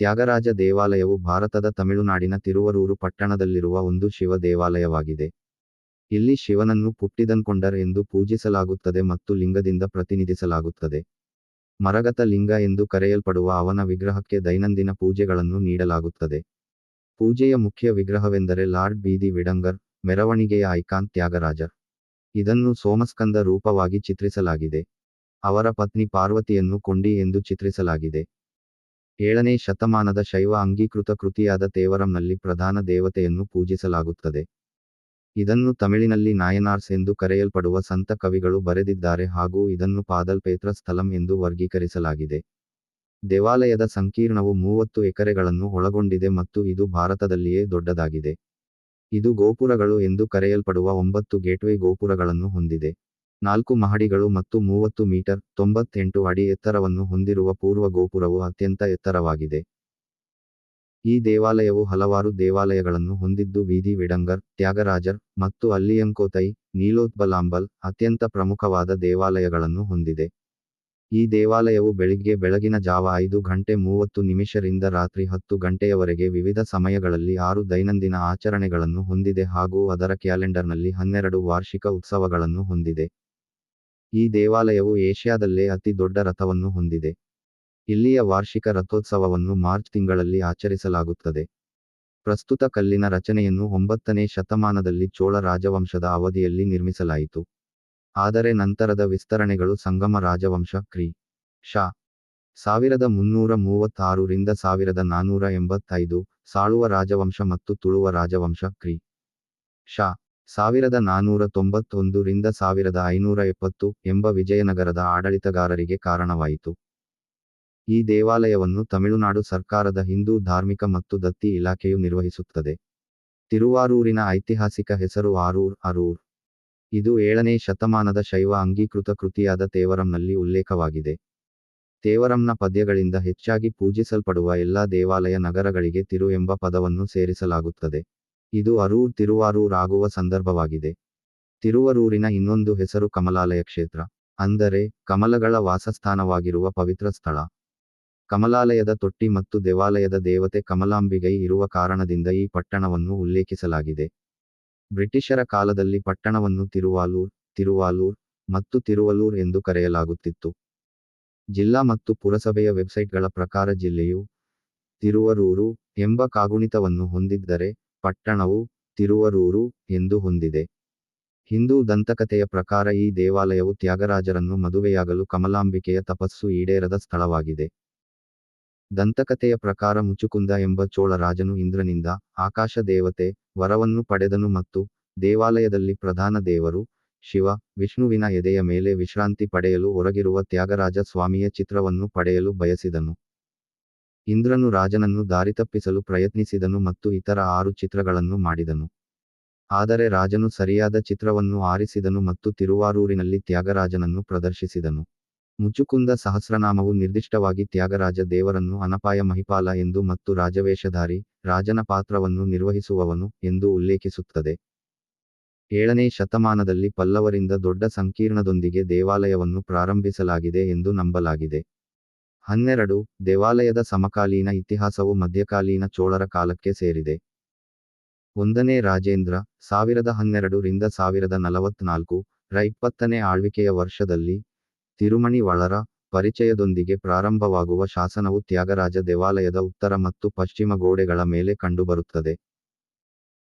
ತ್ಯಾಗರಾಜ ದೇವಾಲಯವು ಭಾರತದ ತಮಿಳುನಾಡಿನ ತಿರುವರೂರು ಪಟ್ಟಣದಲ್ಲಿರುವ ಒಂದು ಶಿವ ದೇವಾಲಯವಾಗಿದೆ. ಇಲ್ಲಿ ಶಿವನನ್ನು ಪುಟ್ಟಿದನ್ಕೊಂಡರ್ ಎಂದು ಪೂಜಿಸಲಾಗುತ್ತದೆ ಮತ್ತು ಲಿಂಗದಿಂದ ಪ್ರತಿನಿಧಿಸಲಾಗುತ್ತದೆ. ಮರಗತ ಲಿಂಗ ಎಂದು ಕರೆಯಲ್ಪಡುವ ಅವನ ವಿಗ್ರಹಕ್ಕೆ ದೈನಂದಿನ ಪೂಜೆಗಳನ್ನು ನೀಡಲಾಗುತ್ತದೆ. ಪೂಜೆಯ ಮುಖ್ಯ ವಿಗ್ರಹವೆಂದರೆ ಲಾರ್ಡ್ ಬೀದಿ ವಿಡಂಗರ್, ಮೆರವಣಿಗೆಯ ಐಕಾನ್ ತ್ಯಾಗರಾಜರ್. ಇದನ್ನು ಸೋಮಸ್ಕಂದ ರೂಪವಾಗಿ ಚಿತ್ರಿಸಲಾಗಿದೆ. ಅವರ ಪತ್ನಿ ಪಾರ್ವತಿಯನ್ನು ಕೊಂಡಿ ಎಂದು ಚಿತ್ರಿಸಲಾಗಿದೆ. ಏಳನೇ ಶತಮಾನದ ಶೈವ ಅಂಗೀಕೃತ ಕೃತಿಯಾದ ತೇವರಂನಲ್ಲಿ ಪ್ರಧಾನ ದೇವತೆಯನ್ನು ಪೂಜಿಸಲಾಗುತ್ತದೆ. ಇದನ್ನು ತಮಿಳಿನಲ್ಲಿ ನಾಯನಾರ್ಸ್ ಎಂದು ಕರೆಯಲ್ಪಡುವ ಸಂತ ಕವಿಗಳು ಬರೆದಿದ್ದಾರೆ ಹಾಗೂ ಇದನ್ನು ಪಾದಲ್ಪೇತ್ರ ಸ್ಥಲಂ ಎಂದು ವರ್ಗೀಕರಿಸಲಾಗಿದೆ. ದೇವಾಲಯದ ಸಂಕೀರ್ಣವು ಮೂವತ್ತು ಎಕರೆಗಳನ್ನು ಒಳಗೊಂಡಿದೆ ಮತ್ತು ಇದು ಭಾರತದಲ್ಲಿಯೇ ದೊಡ್ಡದಾಗಿದೆ. ಇದು ಗೋಪುರಗಳು ಎಂದು ಕರೆಯಲ್ಪಡುವ ಒಂಬತ್ತು ಗೇಟ್ವೇ ಗೋಪುರಗಳನ್ನು ಹೊಂದಿದೆ. ನಾಲ್ಕು ಮಹಡಿಗಳು ಮತ್ತು ಮೂವತ್ತು ಮೀಟರ್, ತೊಂಬತ್ತೆಂಟು ಅಡಿ ಎತ್ತರವನ್ನು ಹೊಂದಿರುವ ಪೂರ್ವ ಗೋಪುರವು ಅತ್ಯಂತ ಎತ್ತರವಾಗಿದೆ. ಈ ದೇವಾಲಯವು ಹಲವಾರು ದೇವಾಲಯಗಳನ್ನು ಹೊಂದಿದ್ದು ಬೀದಿ ವಿಡಂಗರ್, ತ್ಯಾಗರಾಜರ್ ಮತ್ತು ಅಲ್ಲಿಯಂಕೋತೈ, ನೀಲೋತ್ಬಲಾಂಬಲ್ ಅತ್ಯಂತ ಪ್ರಮುಖವಾದ ದೇವಾಲಯಗಳನ್ನು ಹೊಂದಿದೆ. ಈ ದೇವಾಲಯವು ಬೆಳಿಗ್ಗೆ ಬೆಳಗಿನ ಜಾವ ಐದು ಗಂಟೆ ಮೂವತ್ತು ನಿಮಿಷರಿಂದ ರಾತ್ರಿ ಹತ್ತು ಗಂಟೆಯವರೆಗೆ ವಿವಿಧ ಸಮಯಗಳಲ್ಲಿ ಆರು ದೈನಂದಿನ ಆಚರಣೆಗಳನ್ನು ಹೊಂದಿದೆ ಹಾಗೂ ಅದರ ಕ್ಯಾಲೆಂಡರ್ನಲ್ಲಿ ಹನ್ನೆರಡು ವಾರ್ಷಿಕ ಉತ್ಸವಗಳನ್ನು ಹೊಂದಿದೆ. ಈ ದೇವಾಲಯವು ಏಷ್ಯಾದಲ್ಲೇ ಅತಿ ದೊಡ್ಡ ರಥವನ್ನು ಹೊಂದಿದೆ. ಇಲ್ಲಿಯ ವಾರ್ಷಿಕ ರಥೋತ್ಸವವನ್ನು ಮಾರ್ಚ್ ತಿಂಗಳಲ್ಲಿ ಆಚರಿಸಲಾಗುತ್ತದೆ. ಪ್ರಸ್ತುತ ಕಲ್ಲಿನ ರಚನೆಯನ್ನು ಒಂಬತ್ತನೇ ಶತಮಾನದಲ್ಲಿ ಚೋಳ ರಾಜವಂಶದ ಅವಧಿಯಲ್ಲಿ ನಿರ್ಮಿಸಲಾಯಿತು. ಆದರೆ ನಂತರದ ವಿಸ್ತರಣೆಗಳು ಸಂಗಮ ರಾಜವಂಶ ಕ್ರಿ. ಶಾ. ಸಾವಿರದ ಮುನ್ನೂರ ಮೂವತ್ತಾರು ರಿಂದ ಸಾವಿರದ ನಾನೂರ ಎಂಬತ್ತೈದು ಸಾಳುವ ರಾಜವಂಶ ಮತ್ತು ತುಳುವ ರಾಜವಂಶ ಕ್ರಿ. ಶಾ. ಸಾವಿರದ ನಾನೂರ ತೊಂಬತ್ತೊಂದು ರಿಂದ ಸಾವಿರದ ಐನೂರ ಎಪ್ಪತ್ತು ಎಂಬ ವಿಜಯನಗರದ ಆಡಳಿತಗಾರರಿಗೆ ಕಾರಣವಾಯಿತು. ಈ ದೇವಾಲಯವನ್ನು ತಮಿಳುನಾಡು ಸರ್ಕಾರದ ಹಿಂದೂ ಧಾರ್ಮಿಕ ಮತ್ತು ದತ್ತಿ ಇಲಾಖೆಯು ನಿರ್ವಹಿಸುತ್ತದೆ. ತಿರುವಾರೂರಿನ ಐತಿಹಾಸಿಕ ಹೆಸರು ಆರೂರ್, ಅರೂರ್. ಇದು ಏಳನೇ ಶತಮಾನದ ಶೈವ ಅಂಗೀಕೃತ ಕೃತಿಯಾದ ತೇವರಂನಲ್ಲಿ ಉಲ್ಲೇಖವಾಗಿದೆ. ತೇವರಂನ ಪದ್ಯಗಳಿಂದ ಹೆಚ್ಚಾಗಿ ಪೂಜಿಸಲ್ಪಡುವ ಎಲ್ಲಾ ದೇವಾಲಯ ನಗರಗಳಿಗೆ ತಿರು ಎಂಬ ಪದವನ್ನು ಸೇರಿಸಲಾಗುತ್ತದೆ. ಇದು ಅರೂರ್ ತಿರುವಾರೂರಾಗುವ ಸಂದರ್ಭವಾಗಿದೆ. ತಿರುವರೂರಿನ ಇನ್ನೊಂದು ಹೆಸರು ಕಮಲಾಲಯ ಕ್ಷೇತ್ರ, ಅಂದರೆ ಕಮಲಗಳ ವಾಸಸ್ಥಾನವಾಗಿರುವ ಪವಿತ್ರ ಸ್ಥಳ. ಕಮಲಾಲಯದ ತೊಟ್ಟಿ ಮತ್ತು ದೇವಾಲಯದ ದೇವತೆ ಕಮಲಾಂಬಿಗೈ ಇರುವ ಕಾರಣದಿಂದ ಈ ಪಟ್ಟಣವನ್ನು ಉಲ್ಲೇಖಿಸಲಾಗಿದೆ. ಬ್ರಿಟಿಷರ ಕಾಲದಲ್ಲಿ ಪಟ್ಟಣವನ್ನು ತಿರುವಾಲೂರ್ ತಿರುವಾಲೂರ್ ಮತ್ತು ತಿರುವಲೂರ್ ಎಂದು ಕರೆಯಲಾಗುತ್ತಿತ್ತು. ಜಿಲ್ಲಾ ಮತ್ತು ಪುರಸಭೆಯ ವೆಬ್ಸೈಟ್ಗಳ ಪ್ರಕಾರ ಜಿಲ್ಲೆಯು ತಿರುವರೂರು ಎಂಬ ಕಾಗುಣಿತವನ್ನು ಹೊಂದಿದ್ದರೆ ಪಟ್ಟಣವು ತಿರುವರೂರು ಎಂದು ಹೊಂದಿದೆ. ಹಿಂದೂ ದಂತಕಥೆಯ ಪ್ರಕಾರ ಈ ದೇವಾಲಯವು ತ್ಯಾಗರಾಜರನ್ನು ಮದುವೆಯಾಗಲು ಕಮಲಾಂಬಿಕೆಯ ತಪಸ್ಸು ಈಡೇರದ ಸ್ಥಳವಾಗಿದೆ. ದಂತಕಥೆಯ ಪ್ರಕಾರ ಮುಚುಕುಂದ ಎಂಬ ಚೋಳ ರಾಜನು ಇಂದ್ರನಿಂದ ಆಕಾಶ ದೇವತೆ, ವರವನ್ನು ಪಡೆದನು ಮತ್ತು ದೇವಾಲಯದಲ್ಲಿ ಪ್ರಧಾನ ದೇವರು, ಶಿವ, ವಿಷ್ಣುವಿನ ಎದೆಯ ಮೇಲೆ ವಿಶ್ರಾಂತಿ ಪಡೆಯಲು ಹೊರಗಿರುವ ತ್ಯಾಗರಾಜ ಸ್ವಾಮಿಯ ಚಿತ್ರವನ್ನು ಪಡೆಯಲು ಬಯಸಿದನು. ಇಂದ್ರನು ರಾಜನನ್ನು ದಾರಿತಪ್ಪಿಸಲು ಪ್ರಯತ್ನಿಸಿದನು ಮತ್ತು ಇತರ ಆರು ಚಿತ್ರಗಳನ್ನು ಮಾಡಿದನು. ಆದರೆ ರಾಜನು ಸರಿಯಾದ ಚಿತ್ರವನ್ನು ಆರಿಸಿದನು ಮತ್ತು ತಿರುವಾರೂರಿನಲ್ಲಿ ತ್ಯಾಗರಾಜನನ್ನು ಪ್ರದರ್ಶಿಸಿದನು. ಮುಚುಕುಂದ ಸಹಸ್ರನಾಮವು ನಿರ್ದಿಷ್ಟವಾಗಿ ತ್ಯಾಗರಾಜ ದೇವರನ್ನು ಅನಪಾಯ ಮಹಿಪಾಲ ಎಂದು ಮತ್ತು ರಾಜವೇಷಧಾರಿ ರಾಜನ ಪಾತ್ರವನ್ನು ನಿರ್ವಹಿಸುವವನು ಎಂದು ಉಲ್ಲೇಖಿಸುತ್ತದೆ. ಏಳನೇ ಶತಮಾನದಲ್ಲಿ ಪಲ್ಲವರಿಂದ ದೊಡ್ಡ ಸಂಕೀರ್ಣದೊಂದಿಗೆ ದೇವಾಲಯವನ್ನು ಪ್ರಾರಂಭಿಸಲಾಗಿದೆ ಎಂದು ನಂಬಲಾಗಿದೆ. ಹನ್ನೆರಡು, ದೇವಾಲಯದ ಸಮಕಾಲೀನ ಇತಿಹಾಸವು ಮಧ್ಯಕಾಲೀನ ಚೋಳರ ಕಾಲಕ್ಕೆ ಸೇರಿದೆ. ಒಂದನೇ ರಾಜೇಂದ್ರ, ಸಾವಿರದ ಹನ್ನೆರಡು ರಿಂದ ಸಾವಿರದ ನಲವತ್ನಾಲ್ಕು, ರ ಇಪ್ಪತ್ತನೇ ಆಳ್ವಿಕೆಯ ವರ್ಷದಲ್ಲಿ ತಿರುಮಣಿ ಒಳರ ಪರಿಚಯದೊಂದಿಗೆ ಪ್ರಾರಂಭವಾಗುವ ಶಾಸನವು ತ್ಯಾಗರಾಜ ದೇವಾಲಯದ ಉತ್ತರ ಮತ್ತು ಪಶ್ಚಿಮ ಗೋಡೆಗಳ ಮೇಲೆ ಕಂಡುಬರುತ್ತದೆ.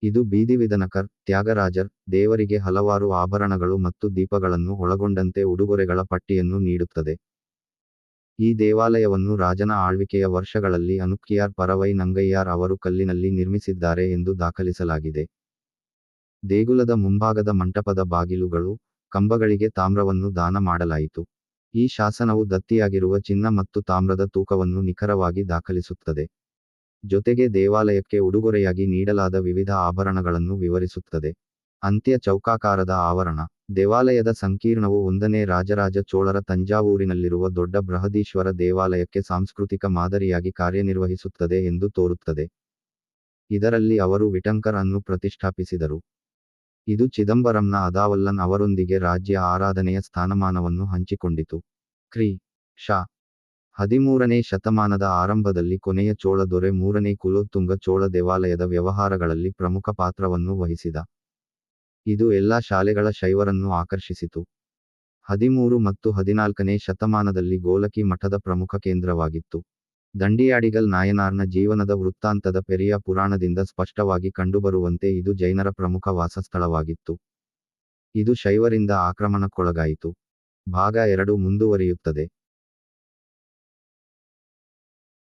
ಇದು ಬೀದಿವಿದನಕರ್, ತ್ಯಾಗರಾಜರ್, ದೇವರಿಗೆ ಹಲವಾರು ಆಭರಣಗಳು ಮತ್ತು ದೀಪಗಳನ್ನು ಒಳಗೊಂಡಂತೆ ಉಡುಗೊರೆಗಳ ಪಟ್ಟಿಯನ್ನು ನೀಡುತ್ತದೆ. ಈ ದೇವಾಲಯವನ್ನು ರಾಜನ ಆಳ್ವಿಕೆಯ ವರ್ಷಗಳಲ್ಲಿ ಅನುಕ್ಕಿಯಾರ್ ಪರವೈ ನಂಗಯ್ಯಾರ್ ಅವರು ಕಲ್ಲಿನಲ್ಲಿ ನಿರ್ಮಿಸಿದ್ದಾರೆ ಎಂದು ದಾಖಲಿಸಲಾಗಿದೆ. ದೇಗುಲದ ಮುಂಭಾಗದ ಮಂಟಪದ ಬಾಗಿಲುಗಳು, ಕಂಬಗಳಿಗೆ ತಾಮ್ರವನ್ನು ದಾನ ಮಾಡಲಾಯಿತು. ಈ ಶಾಸನವು ದತ್ತಿಯಾಗಿರುವ ಚಿನ್ನ ಮತ್ತು ತಾಮ್ರದ ತೂಕವನ್ನು ನಿಖರವಾಗಿ ದಾಖಲಿಸುತ್ತದೆ. ಜೊತೆಗೆ ದೇವಾಲಯಕ್ಕೆ ಉಡುಗೊರೆಯಾಗಿ ನೀಡಲಾದ ವಿವಿಧ ಆಭರಣಗಳನ್ನು ವಿವರಿಸುತ್ತದೆ. ಅಂತ್ಯ ಚೌಕಾಕಾರದ ಆವರಣ, ದೇವಾಲಯದ ಸಂಕೀರ್ಣವು ಒಂದನೇ ರಾಜರಾಜ ಚೋಳರ ತಂಜಾವೂರಿನಲ್ಲಿರುವ ದೊಡ್ಡ ಬೃಹದೀಶ್ವರ ದೇವಾಲಯಕ್ಕೆ ಸಾಂಸ್ಕೃತಿಕ ಮಾದರಿಯಾಗಿ ಕಾರ್ಯನಿರ್ವಹಿಸುತ್ತದೆ ಎಂದು ತೋರುತ್ತದೆ. ಇದರಲ್ಲಿ ಅವರು ವಿಟಂಕರ್ ಅನ್ನು ಪ್ರತಿಷ್ಠಾಪಿಸಿದರು. ಇದು ಚಿದಂಬರಂನ ಅದಾವಲ್ಲನ್ ಅವರೊಂದಿಗೆ ರಾಜ್ಯ ಆರಾಧನೆಯ ಸ್ಥಾನಮಾನವನ್ನು ಹಂಚಿಕೊಂಡಿತು. ಕ್ರಿ. ಶಾ ಹದಿಮೂರನೇ ಶತಮಾನದ ಆರಂಭದಲ್ಲಿ ಕೊನೆಯ ಚೋಳ ದೊರೆ ಮೂರನೇ ಕುಲೋತ್ತುಂಗ ಚೋಳ ದೇವಾಲಯದ ವ್ಯವಹಾರಗಳಲ್ಲಿ ಪ್ರಮುಖ ಪಾತ್ರವನ್ನು ವಹಿಸಿದ. ಇದು ಎಲ್ಲಾ ಶಾಲೆಗಳ ಶೈವರನ್ನು ಆಕರ್ಷಿಸಿತು. ಹದಿಮೂರು ಮತ್ತು ಹದಿನಾಲ್ಕನೇ ಶತಮಾನದಲ್ಲಿ ಗೋಲಕಿ ಮಠದ ಪ್ರಮುಖ ಕೇಂದ್ರವಾಗಿತ್ತು. ದಂಡಿಯಾಡಿಗಲ್ ನಾಯನಾರ್ನ ಜೀವನದ ವೃತ್ತಾಂತದ ಪೆರಿಯ ಪುರಾಣದಿಂದ ಸ್ಪಷ್ಟವಾಗಿ ಕಂಡುಬರುವಂತೆ ಇದು ಜೈನರ ಪ್ರಮುಖ ವಾಸಸ್ಥಳವಾಗಿತ್ತು. ಇದು ಶೈವರಿಂದ ಆಕ್ರಮಣಕ್ಕೊಳಗಾಯಿತು. ಭಾಗ ಎರಡು ಮುಂದುವರಿಯುತ್ತದೆ.